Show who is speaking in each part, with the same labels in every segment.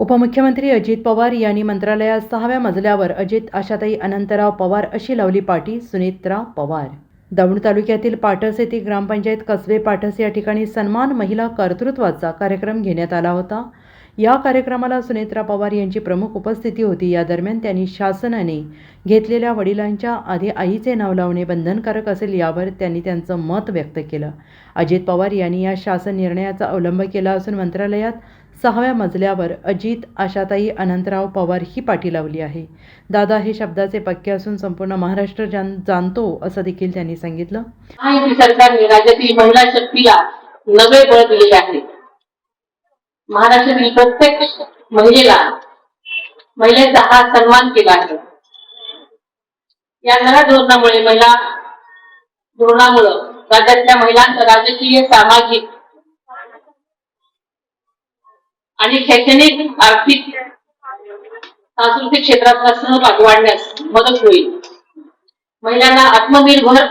Speaker 1: उपमुख्यमंत्री अजित पवार यांनी मंत्रालयात सहाव्या मजल्यावर अजित आशाताई अनंतराव पवार अशी लावली पाटी सुनेत्रा पवार. दौंड तालुक्यातील पाटस येथे ग्रामपंचायत कसबे पाटस या ठिकाणी सन्मान महिला कर्तृत्वाचा कार्यक्रम घेण्यात आला होता. या कार्यक्रमाला सुनेत्रा पवार यांची प्रमुख उपस्थिती होती. या दरम्यान त्यांनी शासनाने घेतलेल्या वडिलांच्या आधी आईचे नाव लावणे बंधनकारक असेल यावर त्यांनी त्यांचं मत व्यक्त केलं. अजित पवार यांनी या शासन निर्णयाचा अवलंब केला असून मंत्रालयात सहाव्या मजल्यावर अजित आशाताई अनंतराव पवार ही पाठी लावली आहे. दादा हे शब्दाचे पक्के असून संपूर्ण महाराष्ट्र जान जाणतो असं देखील त्यांनी सांगितलं.
Speaker 2: सरकारने राज्यातील महिला शक्तीला नवे बळ दिलेले आहे. महाराष्ट्रातील प्रत्येक महिलेला महिलेचा हा सन्मान केला आहे. या नव्या धोरणामुळे महिला धोरणामुळं राज्यातल्या महिलांचं राजकीय सामाजिक आणि शैक्षणिक आर्थिक सांस्कृतिक क्षेत्रातला सहभाग वाढण्यास मदत होईल. महिलांना आत्मनिर्भर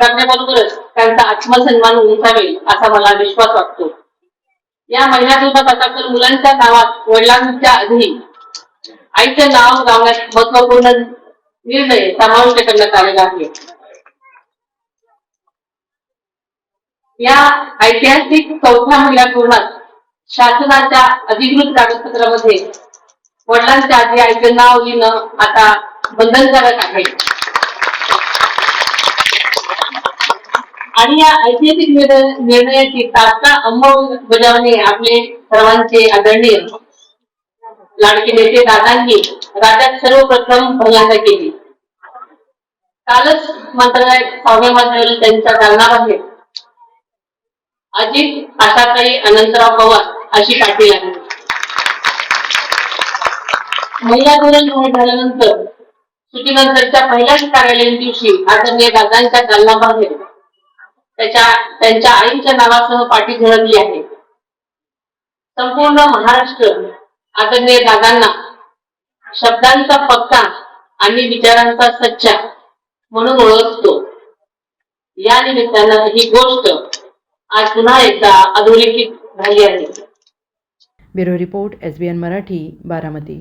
Speaker 2: करण्याबरोबरच त्यांचा आत्मसन्मान उंचावेल असा मला विश्वास वाटतो. या महिला दिवसात आता तर मुलांच्या नावात वडिलांच्या आधी आईचं नाव लावण्यात महत्त्वपूर्ण निर्णय समाविष्ट करण्यात आलेला आहे. या ऐतिहासिक चौथ्या महिला धोरणात शासनाच्या अधिकृत कागदपत्रामध्ये वडिलांच्या आधी आईचं नाव लिहिणं आता बंधनकारक आहे. आणि या ऐतिहासिक निर्णय- निर्णयाची तात्काळ अंमलबजावणी आपले सर्वांचे आदरणीय लाडके नेते दादांनी राज्यात सर्वप्रथम पहिल्यांदा केली. कालच मंत्रालयात सहाव्या मजल्यावरील त्यांच्या दालनाबाहेर अजित आशाताई अनंतराव पवार अशी काठी लागली महिला धोरण जाहीर झाल्यानंतर सुटीनंतरच्या पहिल्याच कार्यालयीन दिवशी आदरणीय दादांच्या दालनाबाहेर त्याच्या त्यांच्या आईच्या नावासह पाठी झळकली आहे. संपूर्ण महाराष्ट्र आदरणीय दादांना शब्दांचा पक्का आणि विचारांचा सच्चा म्हणून ओळखतो. या निमित्तानं ही गोष्ट आज पुन्हा एकदा अधोरेखित झाली आहे.
Speaker 1: Bureau report S B N Marathi Baramati.